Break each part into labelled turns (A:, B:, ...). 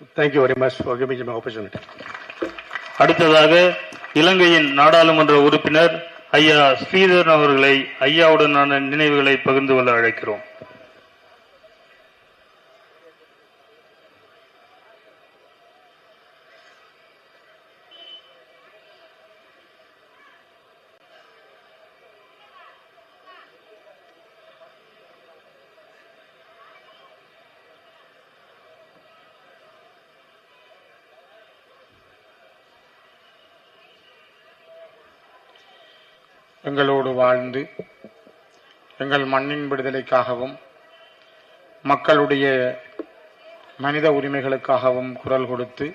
A: Thank you very much much
B: அடுத்ததாக இலங்கையின் நாடாளுமன்ற உறுப்பினர் ஐயா ஸ்ரீதரன் அவர்களை ஐயாவுடனான நினைவுகளை பகிர்ந்து கொள்ள அழைக்கிறோம்.
C: எங்களோடு வாழ்ந்து எங்கள் மண்ணின் விடுதலைக்காகவும் மக்களுடைய மனித உரிமைகளுக்காகவும் குரல் கொடுத்து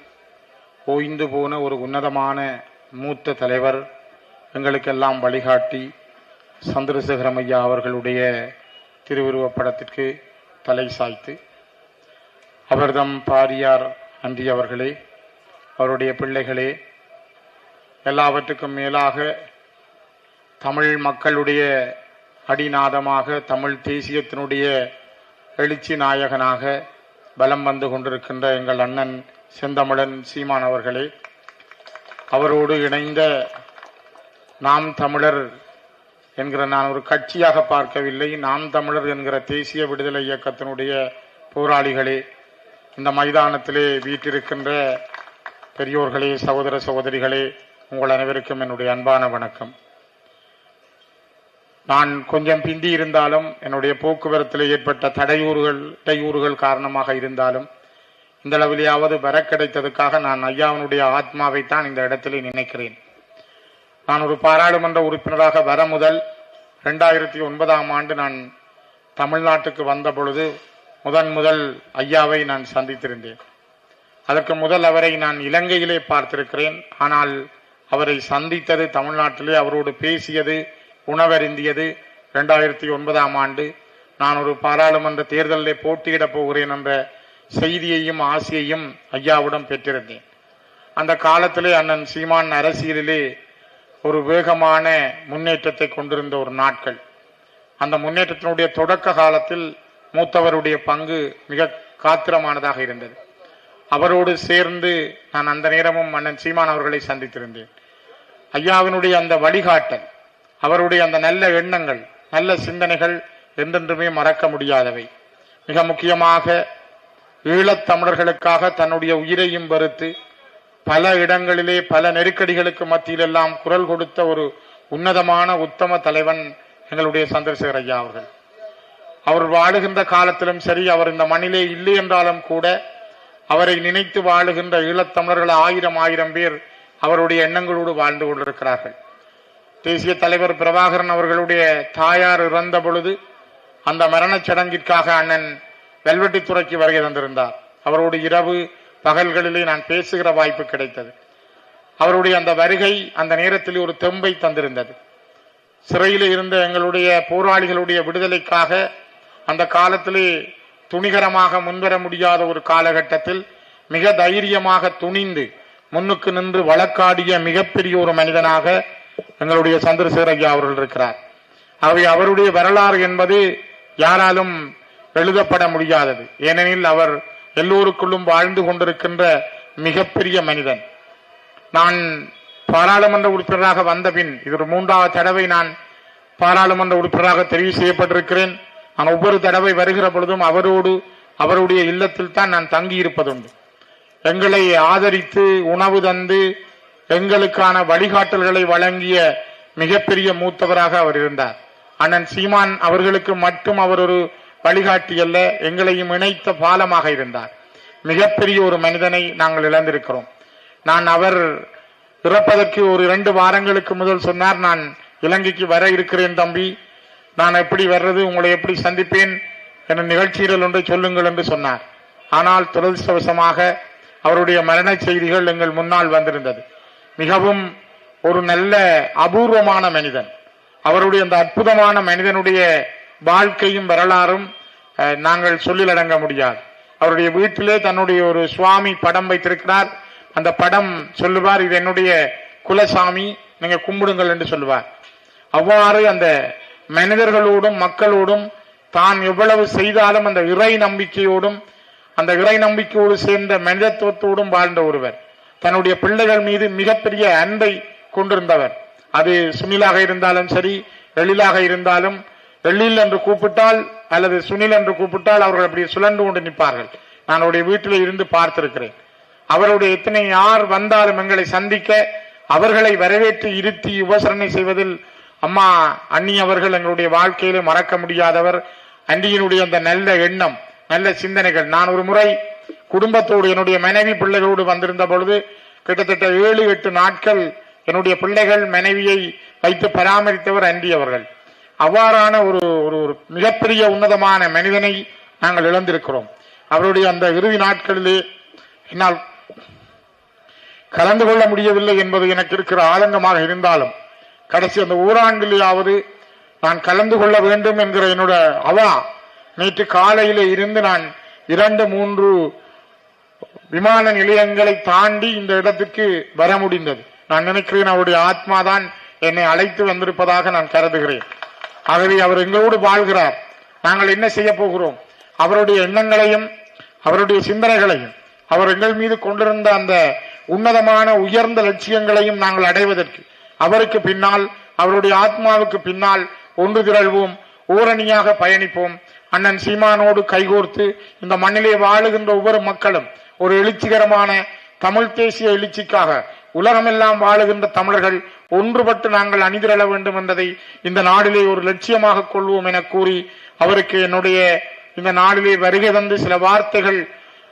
C: ஓய்ந்து போன ஒரு உன்னதமான மூத்த தலைவர் எங்களுக்கெல்லாம் வழிகாட்டி சந்திரசேகரம் ஐயா அவர்களுடைய திருவுருவப் படத்திற்கு தலை சாய்த்து அவர்தம் பாரியார் அன்றி அவர்களே அவருடைய பிள்ளைகளே எல்லாவற்றுக்கும் மேலாக தமிழ் மக்களுடைய அடிநாதமாக தமிழ் தேசியத்தினுடைய எழுச்சி நாயகனாக பலம் வந்து கொண்டிருக்கின்ற எங்கள் அண்ணன் செந்தமிழன் சீமான் அவர்களே அவரோடு இணைந்த நாம் தமிழர் என்கிற நான் ஒரு கட்சியாக பார்க்கவில்லை நாம் தமிழர் என்கிற தேசிய விடுதலை இயக்கத்தினுடைய போராளிகளே இந்த மைதானத்திலே வீட்டிருக்கின்ற பெரியோர்களே சகோதர சகோதரிகளே உங்கள் அனைவருக்கும் என்னுடைய அன்பான வணக்கம். நான் கொஞ்சம் பிந்தி இருந்தாலும் என்னுடைய போக்குவரத்தில் ஏற்பட்ட தடையூறுகள் இடையூறுகள் காரணமாக இருந்தாலும் இந்த அளவிலேயாவது வர கிடைத்ததுக்காக நான் ஐயாவினுடைய ஆத்மாவை தான் இந்த இடத்திலே நினைக்கிறேன். நான் ஒரு பாராளுமன்ற உறுப்பினராக வர முதல் ரெண்டாயிரத்தி ஒன்பதாம் ஆண்டு நான் தமிழ்நாட்டுக்கு வந்த பொழுது முதன் முதல் ஐயாவை நான் சந்தித்திருந்தேன். அதற்கு முதல் அவரை நான் இலங்கையிலே பார்த்திருக்கிறேன். ஆனால் அவரை சந்தித்தது தமிழ்நாட்டிலே அவரோடு பேசியது உணவருந்தியது இரண்டாயிரத்தி ஒன்பதாம் ஆண்டு. நான் ஒரு பாராளுமன்ற தேர்தலிலே போட்டியிடப் போகிறேன் என்ற செய்தியையும் ஆசையையும் ஐயாவிடம் பெற்றிருந்தேன். அந்த காலத்திலே அண்ணன் சீமான் அரசியலிலே ஒரு வேகமான முன்னேற்றத்தை கொண்டிருந்த ஒரு நாட்கள். அந்த முன்னேற்றத்தினுடைய தொடக்க காலத்தில் மூத்தவருடைய பங்கு மிக காத்திரமானதாக இருந்தது. அவரோடு சேர்ந்து நான் அந்த நேரமும் அண்ணன் சீமான் அவர்களை சந்தித்திருந்தேன். ஐயாவினுடைய அந்த வழிகாட்டல் அவருடைய அந்த நல்ல எண்ணங்கள் நல்ல சிந்தனைகள் என்றென்றுமே மறக்க முடியாதவை. மிக முக்கியமாக ஈழத்தமிழர்களுக்காக தன்னுடைய உயிரையும் வெறுத்து பல இடங்களிலே பல நெருக்கடிகளுக்கு மத்தியிலெல்லாம் குரல் கொடுத்த ஒரு உன்னதமான உத்தம தலைவன் எங்களுடைய சந்திரசேகர் ஐயா அவர்கள். அவர் வாழுகின்ற காலத்திலும் சரி அவர் இந்த மண்ணிலே இல்லை என்றாலும் கூட அவரை நினைத்து வாழுகின்ற ஈழத்தமிழர்கள் ஆயிரம் ஆயிரம் பேர் அவருடைய எண்ணங்களோடு வாழ்ந்து கொண்டிருக்கிறார்கள். தேசிய தலைவர் பிரபாகரன் அவர்களுடைய தாயார் இறந்த பொழுது அந்த மரணச் சடங்கிற்காக அண்ணன் வெல்வெட்டித்துறைக்கு வருகை தந்திருந்தார். அவரோடு இரவு பகல்களிலே நான் பேசுகிற வாய்ப்பு கிடைத்தது. அவருடைய அந்த வருகை அந்த நேரத்தில் ஒரு தெம்பை தந்திருந்தது. சிறையில் இருந்த எங்களுடைய போராளிகளுடைய விடுதலைக்காக அந்த காலத்திலே துணிகரமாக முன்வர முடியாத ஒரு காலகட்டத்தில் மிக தைரியமாக துணிந்து முன்னுக்கு நின்று வழக்காடிய மிகப்பெரிய ஒரு மனிதனாக எங்களுடைய சந்திரசேகர் ஐயா அவர்கள் இருக்கிறார். ஆகவே அவருடைய வரலாறு என்பது யாராலும் எழுதப்பட முடியாதது. ஏனெனில் அவர் எல்லோருக்குள்ளும் வாழ்ந்து கொண்டிருக்கின்ற மிகப்பெரிய மனிதன். நான் பாராளுமன்ற உறுப்பினராக வந்த பின் இது ஒரு மூன்றாவது தடவை நான் பாராளுமன்ற உறுப்பினராக தெரிவு செய்யப்பட்டிருக்கிறேன். நான் ஒவ்வொரு தடவை வருகிற பொழுதும் அவரோடு அவருடைய இல்லத்தில் தான் நான் தங்கி இருப்பதுண்டு எங்களை ஆதரித்து உணவு தந்து எங்களுக்கான வழிகாட்டல்களை வழங்கிய மிகப்பெரிய மூத்தவராக அவர் இருந்தார். அண்ணன் சீமான் அவர்களுக்கு மட்டும் அவர் ஒரு வழிகாட்டி அல்ல எங்களையும் இணைத்த பாலமாக இருந்தார். மிகப்பெரிய ஒரு மனிதனை நாங்கள் இழந்திருக்கிறோம். நான் அவர் இறப்பதற்கு ஒரு இரண்டு வாரங்களுக்கு முதல் சொன்னார் நான் இலங்கைக்கு வர இருக்கிறேன் தம்பி. நான் எப்படி வர்றது உங்களை எப்படி சந்திப்பேன் என நிகழ்ச்சிகள் ஒன்றை சொல்லுங்கள் என்று சொன்னார். ஆனால் துரதிருஷ்டவசமாக அவருடைய மரண செய்திகள் எங்கள் முன்னால் வந்திருந்தது. மிகவும் ஒரு நல்ல அபூர்வமான மனிதன். அவருடைய அந்த அற்புதமான மனிதனுடைய வாழ்க்கையும் வரலாறும் நாங்கள் சொல்லிலடங்க முடியாது. அவருடைய வீட்டிலே தன்னுடைய ஒரு சுவாமி படம் வைத்திருக்கிறார். அந்த படம் சொல்லுவார் இது என்னுடைய குலசாமி நீங்க கும்பிடுங்கள் என்று சொல்லுவார். அவ்வாறு அந்த மனிதர்களோடும் மக்களோடும் தான் எவ்வளவு செய்தாலும் அந்த இறை நம்பிக்கையோடும் அந்த இறை நம்பிக்கையோடு சேர்ந்த மனிதத்துவத்தோடும் வாழ்ந்த ஒருவர். தன்னுடைய பிள்ளைகள் மீது மிகப்பெரிய அன்பை கொண்டிருந்தவர். அது சுனிலாக இருந்தாலும் சரி எழிலாக இருந்தாலும் எழில் என்று கூப்பிட்டால் அல்லது சுனில் என்று கூப்பிட்டால் அவர்கள் அப்படி சுழன்று கொண்டு நிற்பார்கள். நான் அவருடைய வீட்டில் இருந்து பார்த்திருக்கிறேன். அவருடைய எத்தனை யார் வந்தாலும் எங்களை சந்திக்க அவர்களை வரவேற்று இருத்தி உபசரணை செய்வதில் அம்மா அண்ணி அவர்கள் எங்களுடைய வாழ்க்கையில மறக்க முடியாதவர். அன்னியினுடைய அந்த நல்ல எண்ணம் நல்ல சிந்தனைகள். நான் ஒரு முறை குடும்பத்தோடு என்னுடைய மனைவி பிள்ளைகளோடு வந்திருந்த பொழுது கிட்டத்தட்ட ஏழு எட்டு நாட்கள் என்னுடைய பிள்ளைகள் மனைவியை வைத்து பராமரித்தவர் அன்றி அவர்கள். அவ்வாறான ஒரு ஒரு ஒரு மிகப்பெரிய உன்னதமான மனிதனை நாங்கள் இழந்திருக்கிறோம். அவருடைய அந்த இறுதி நாட்களிலே என்னால் கலந்து கொள்ள முடியவில்லை என்பது எனக்கு இருக்கிற ஆதங்கமாக இருந்தாலும் கடைசி அந்த ஊராண்டிலேயாவது நான் கலந்து கொள்ள வேண்டும் என்கிற என்னோட அவா நேற்று காலையிலே இருந்து நான் இரண்டு மூன்று விமான நிலையங்களை தாண்டி இந்த இடத்துக்கு வர முடிந்தது. நான் நினைக்கிறேன் அவருடைய ஆத்மாதான் என்னை அழைத்து வந்திருப்பதாக நான் கருதுகிறேன். ஆகவே அவர் எங்களோடு வாழ்கிறார். நாங்கள் என்ன செய்ய போகிறோம்? அவருடைய எண்ணங்களையும் அவருடைய சிந்தனைகளையும் அவர் எங்கள் மீது கொண்டிருந்த அந்த உன்னதமான உயர்ந்த லட்சியங்களையும் நாங்கள் அடைவதற்கு. அவருக்கு பின்னால் அவருடைய ஆத்மாவுக்கு பின்னால் ஒன்று திரள்வோம் ஓரணியாக பயணிப்போம். அண்ணன் சீமானோடு கைகோர்த்து இந்த மண்ணிலே வாழுகின்ற ஒவ்வொரு மக்களும் ஒரு எழுச்சிகரமான தமிழ் தேசிய எழுச்சிக்காக உலகமெல்லாம் வாழுகின்ற தமிழர்கள் ஒன்றுபட்டு நாங்கள் அணிதிரள வேண்டும் என்பதை இந்த நாளிலே ஒரு லட்சியமாக கொள்வோம் என கூறி அவருக்கு என்னுடைய இந்த நாளிலே வருகை தந்து சில வார்த்தைகள்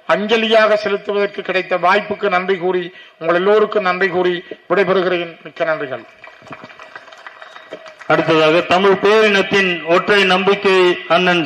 C: அஞ்சலியாக செலுத்துவதற்கு கிடைத்த வாய்ப்புக்கு நன்றி கூறி உங்கள் எல்லோருக்கும் நன்றி கூறி விடைபெறுகிறேன். மிக்க நன்றிகள்.
B: அடுத்ததாக தமிழ் பேரினத்தின் ஒற்றை நம்பிக்கை அண்ணன்